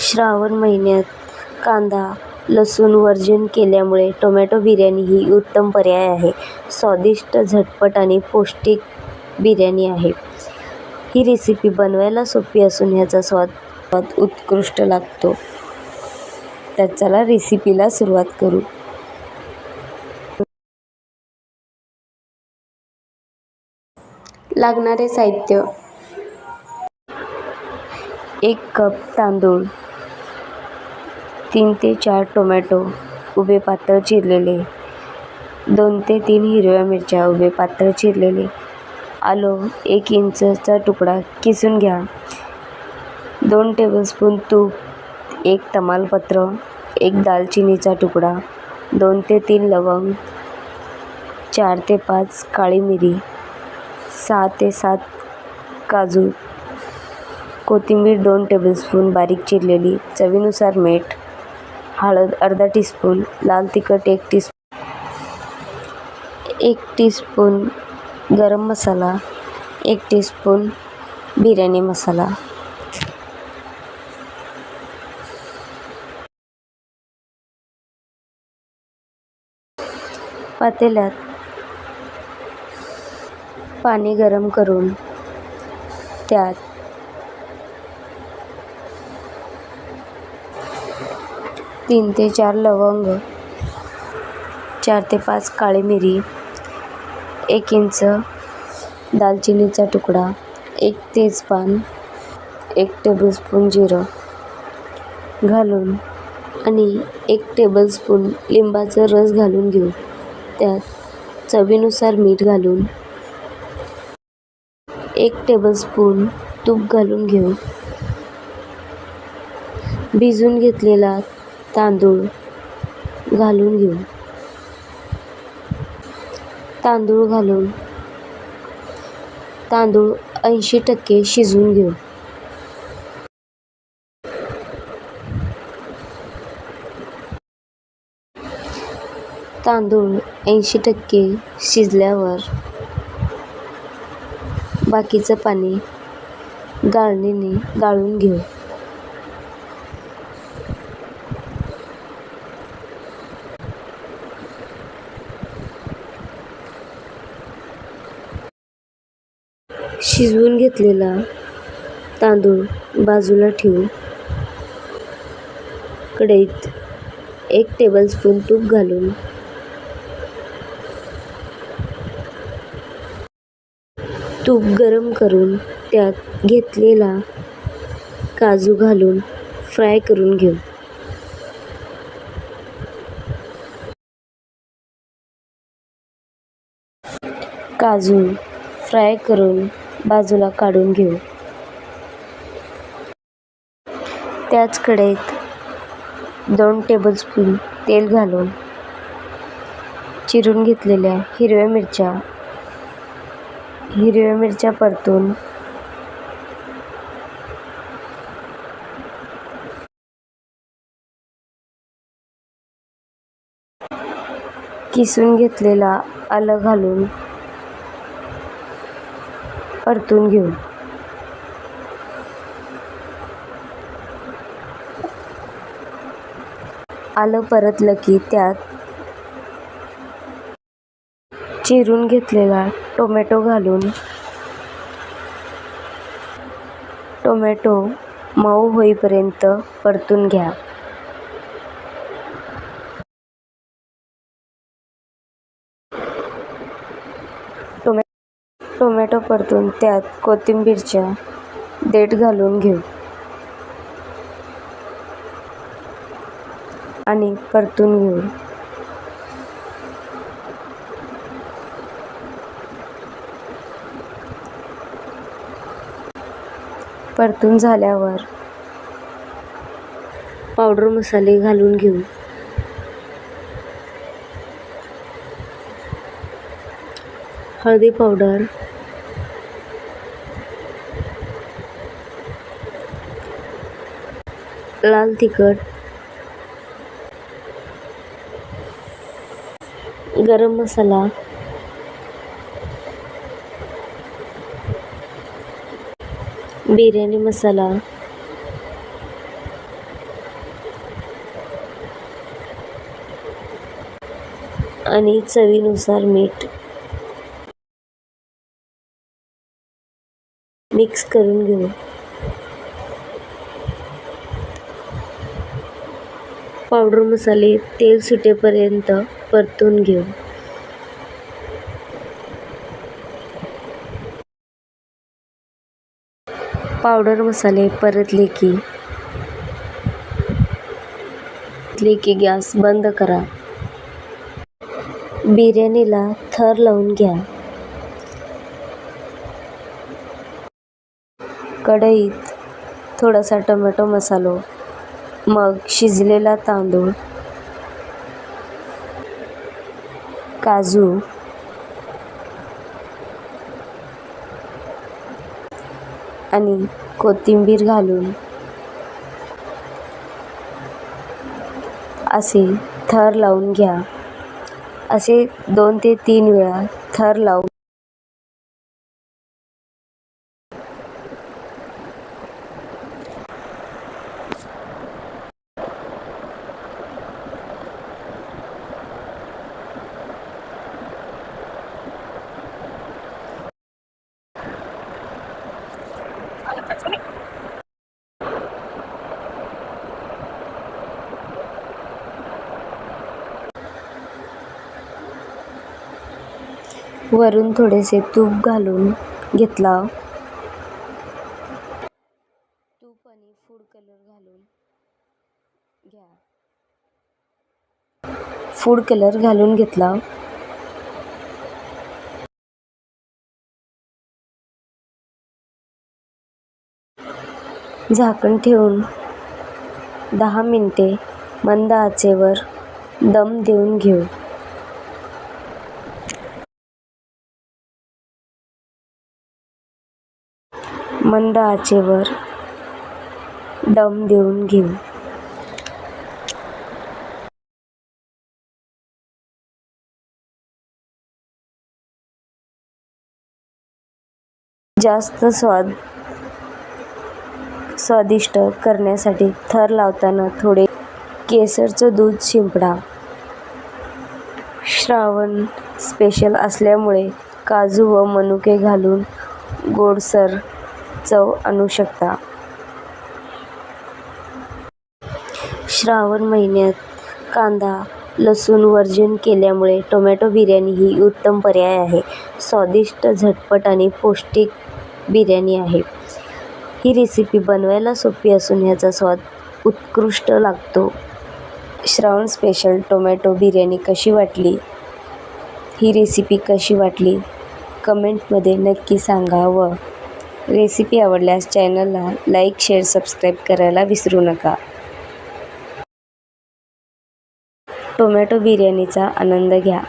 श्रावण महिन्यात कांदा लसूण वर्जन केल्यामुळे टोमॅटो बिर्याणी ही उत्तम पर्याय आहे. स्वादिष्ट, झटपट आणि पौष्टिक बिर्याणी आहे. ही रेसिपी बनवायला सोपी असून ह्याचा स्वाद उत्कृष्ट लागतो. तर चला रेसिपीला सुरुवात करू. लागणारे साहित्य एक कप तांदूळ, तीन ते चार टोमॅटो उभे पातळ चिरलेले, दोन ते तीन हिरव्या मिरच्या उभे पातळ चिरलेले, आलो एक इंचचा तुकडा किसून घ्या, दोन टेबलस्पून तूप, एक तमालपत्र, एक दालचिनीचा तुकडा, दोन ते तीन लवंग, चार ते पाच काळी मिरी, सहा ते सात काजू, कोथिंबीर दोन टेबलस्पून बारीक चिरलेली, चवीनुसार मीठ, हळद अर्धा टीस्पून, लाल तिखट एक टीस्पून, एक टीस्पून गरम मसाला, एक टीस्पून बिर्याणी मसाला. पातेल्यात पाणी गरम करून त्यात तीन ते चार लवंग, चार ते पाच काळी मिरी, एक इंच दालचिनीचा तुकडा, एक तेजपान, एक टेबलस्पून जिरं घालून आणि एक टेबलस्पून लिंबाचा रस घालून घेऊ. त्यात चवीनुसार मीठ घालून एक टेबलस्पून तूप घालून घेऊ. भिजवून घेतलेला तांदूळ घालून घेऊ. तांदूळ घालून तांदूळ ऐंशी टक्के शिजवून घेऊ. तांदूळ ऐंशी टक्के शिजल्यावर बाकीचं पाणी गाळणीने गाळून घेऊ. शिजवून घेतलेला तांदूळ बाजूला ठेवून कढईत एक टेबलस्पून तूप घालून तूप गरम करून त्यात घेतलेला काजू घालून फ्राय करून घेऊ. काजू फ्राय करून बाजूला काढून घेऊ. त्याच कढईत दोन टेबलस्पून तेल घालून चिरून घेतलेल्या हिरव्या मिरच्या हिरव्या मिरच्या परतून किसून घेतलेला आलं घालून परतून घेऊ. आलं परतलं की त्यात चिरून घेतलेला टोमॅटो घालून टोमॅटो मऊ होईपर्यंत परतून घ्या. टोमॅटो परतून त्यात कोथिंबीरच्या देठ घालून घेऊ आणि परतून घेऊ. परतून झाल्यावर पावडर मसाले घालून घेऊ. हळदी पावडर, लाल तिखट. गरम मसाला. बिर्याणी मसाला. आणि चवीनुसार मीठ. मिक्स करून घेऊ. पावडर मसाले तेल सुटेपर्यंत परतून घेऊ पावडर मसाले परतले की परतले की गॅस बंद करा. बिर्याणीला थर लावून घ्या. कढईत थोडासा टोमॅटो मसालो मग शिजलेला तांदूळ काजू आणि कोथिंबीर घालून असे थर लावून घ्या. असे दोन ते तीन वेळा थर लावून वरून थोडेसे तूप घालून घेतला. तूप आणि फूड कलर घालून घ्या. फूड कलर घालून घेतला. झाकण ठेवून दहा मिनटे मंद आचेवर दम देऊन घेऊ. मंद आचेवर दम देऊन घेऊ. जास्त स्वाद स्वादिष्ट करण्यासाठी थर लावताना थोडे केसरचं दूध शिंपडा. श्रावण स्पेशल असल्यामुळे काजू व मनुके घालून गोडसर चव आणू शकता. श्रावण महिन्यात कांदा लसूण वर्जन केल्यामुळे टोमॅटो बिर्याणी ही उत्तम पर्याय आहे. स्वादिष्ट झटपट आणि पौष्टिक बिर्याणी आहे. ही रेसिपी बनवायला सोपी असून ह्याचा स्वाद उत्कृष्ट लागतो. श्रावण स्पेशल टोमॅटो बिर्याणी कशी वाटली? ही रेसिपी कशी वाटली? कमेंटमध्ये नक्की सांगा व रेसिपी आवडल्यास चॅनलला लाईक शेअर सबस्क्राईब करायला विसरू नका. टोमॅटो बिर्याणीचा आनंद घ्या.